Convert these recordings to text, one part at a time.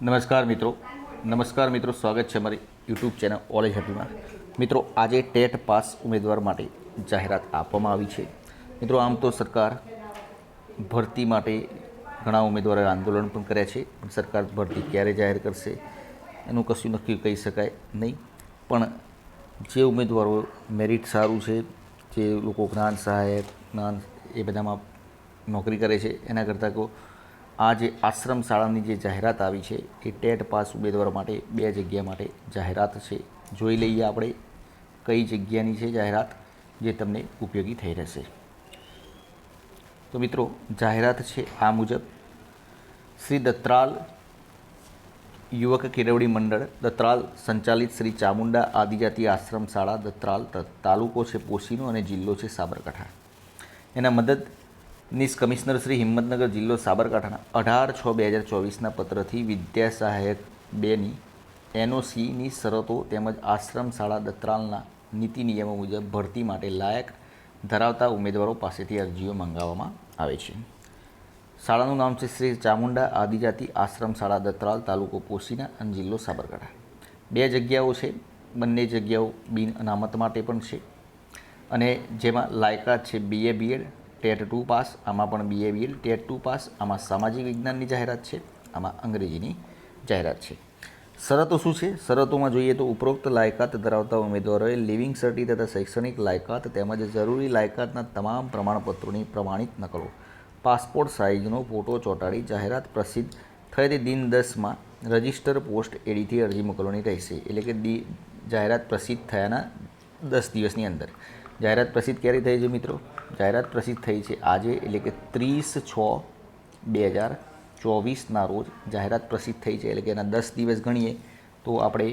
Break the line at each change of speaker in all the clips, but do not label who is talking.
નમસ્કાર મિત્રો. નમસ્કાર મિત્રો, સ્વાગત છે મારી યુટ્યુબ ચેનલ ઓલેજ હેપીમાં મિત્રો, આજે ટેટ પાસ ઉમેદવાર માટે જાહેરાત આપવામાં આવી છે. મિત્રો, આમ તો સરકાર ભરતી માટે ઘણા ઉમેદવારોએ આંદોલન પણ કર્યા છે, પણ સરકાર ભરતી ક્યારે જાહેર કરશે, એનું કશું નક્કી કહી શકાય નહીં. પણ જે ઉમેદવારો મેરિટ સારું છે, જે લોકો જ્ઞાન સહાયક જ્ઞાન એ બધામાં નોકરી કરે છે, એના કરતાં કહો આ જે આશ્રમ શાળાની જે જાહેરાત આવી છે, એ ટેટ પાસ ઉમેદવાર માટે, બે જગ્યા માટે જાહેરાત છે. જોઈ લઈએ આપણે કઈ જગ્યાની છે જાહેરાત જે તમને ઉપયોગી થઈ રહેશે. તો મિત્રો, જાહેરાત છે આ મુજબ શ્રી દત્રાલ યુવક કેળવણી મંડળ, દત્રાલ સંચાલિત શ્રી ચામુંડા આદિજાતિ આશ્રમ શાળા, દત્રાલ તાલુકો છે પોશીનો અને જિલ્લો છે સાબરકાંઠા. એના મદદનીશ કમિશનર શ્રી હિંમતનગર જિલ્લો સાબરકાંઠાના અઢાર છ બે હજાર ચોવીસના પત્રથી વિદ્યા સહાયક બેની એનઓસીની શરતો તેમજ આશ્રમ શાળા દત્રાલના નીતિ નિયમો મુજબ ભરતી માટે લાયક ધરાવતા ઉમેદવારો પાસેથી અરજીઓ મંગાવવામાં આવે છે. શાળાનું નામ છે શ્રી ચામુંડા આદિજાતિ આશ્રમ શાળા દત્રાલ તાલુકો પોશીના અને જિલ્લો સાબરકાંઠા. બે જગ્યાઓ છે, બંને જગ્યાઓ બિન અનામત માટે પણ છે અને જેમાં લાયકાત છે BA BEd TET two pass, આમાં પણ બીએ ટેટ ટુ પાસ, આમાં સામાજિક વિજ્ઞાનની જાહેરાત છે, આમાં અંગ્રેજીની જાહેરાત છે. શરતો શું છે? શરતોમાં જોઈએ તો ઉપરોક્ત લાયકાત ધરાવતા ઉમેદવારોએ લિવિંગ સર્ટી તથા શૈક્ષણિક લાયકાત તેમજ જરૂરી લાયકાતના તમામ પ્રમાણપત્રોની પ્રમાણિત નકલો, પાસપોર્ટ સાઇઝનો ફોટો ચોંટાડી જાહેરાત પ્રસિદ્ધ થયેલી દિન દસમાં રજિસ્ટર પોસ્ટ એડીથી અરજી મોકલવાની રહેશે. એટલે કે દી જાહેરાત પ્રસિદ્ધ થયાના દસ દિવસની અંદર. જાહેરાત પ્રસિદ્ધ ક્યારે થઈ છે મિત્રો? જાહેરાત પ્રસિદ્ધ થઈ છે આજે, એટલે કે ત્રીસ છ બે હજાર ચોવીસના રોજ જાહેરાત પ્રસિદ્ધ થઈ છે. એટલે કે એના દસ દિવસ ગણીએ તો આપણે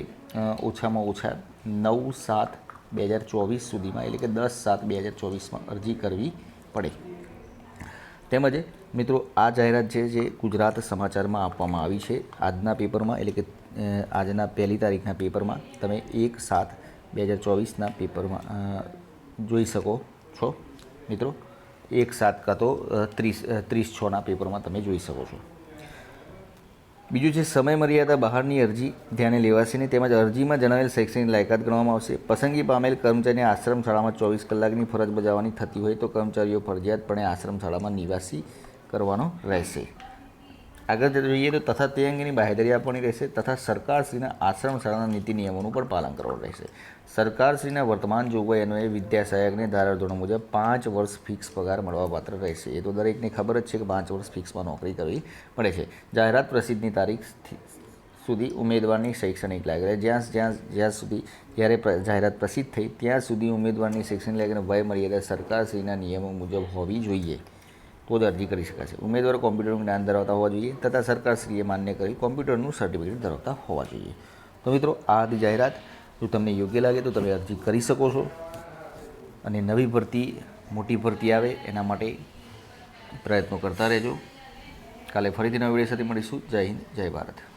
ઓછામાં ઓછા નવ સાત બે હજાર ચોવીસ સુધીમાં, એટલે કે દસ સાત બે હજાર ચોવીસમાં અરજી કરવી પડે. તેમજ મિત્રો, આ જાહેરાત છે જે ગુજરાત સમાચારમાં આપવામાં આવી છે. આજના પેપરમાં, એટલે કે આજના પહેલી તારીખના પેપરમાં તમે એક સાત બે હજાર ચોવીસના પેપરમાં જોઈ શકો છો, મિત્રો. એક સાત કાં તો ત્રીસ ત્રીસ છના પેપરમાં તમે જોઈ શકો છો. બીજું છે સમય મર્યાદા બહારની અરજી ધ્યાને લેવાશે નહીં, તેમજ અરજીમાં જણાવેલ શૈક્ષણિક લાયકાત ગણવામાં આવશે. પસંદગી પામેલ કર્મચારીને આશ્રમ શાળામાં ચોવીસ કલાકની ફરજ બજાવવાની થતી હોય તો કર્મચારીઓ ફરજિયાતપણે આશ્રમ શાળામાં નિવાસી કરવાનો રહેશે. આગળ જોઈએ તો તથા તે અંગેની બાહેધરી આપવાની રહેશે તથા સરકારશ્રીના આશ્રમ શાળાના નીતિ નિયમોનું પણ પાલન કરવાનું રહેશે. સરકારશ્રીના વર્તમાન જોગવાઈ અન્વયે વિદ્યા સહાયકને ધારાધોરણ મુજબ પાંચ વર્ષ ફિક્સ પગાર મળવાપાત્ર રહેશે. એ તો દરેકને ખબર જ છે કે પાંચ વર્ષ ફિક્સમાં નોકરી કરવી પડે છે. જાહેરાત પ્રસિદ્ધની તારીખ સુધી ઉમેદવારની શૈક્ષણિક લાયક જ્યાં જ્યાં જ્યાં સુધી જ્યારે જાહેરાત પ્રસિદ્ધ થઈ, ત્યાં સુધી ઉમેદવારની શૈક્ષણિક લાયક અને વય મર્યાદા સરકારશ્રીના નિયમો મુજબ હોવી જોઈએ. તો જ અરજી કરી શકાશે ઉમેદવારો કોમ્પ્યુટરનું જ્ઞાન ધરાવતા હોવા જોઈએ તથા સરકારશ્રીએ માન્ય કરી કોમ્પ્યુટરનું સર્ટિફિકેટ ધરાવતા હોવા જોઈએ. તો મિત્રો, આ હતી જાહેરાત. જો તમને યોગ્ય લાગે તો તમે અરજી કરી શકો છો. અને નવી ભરતી, મોટી ભરતી આવે એના માટે પ્રયત્નો કરતા રહેજો. કાલે ફરીથી નવા વીડિયો સાથે મળીશું. જય હિન્દ, જય ભારત.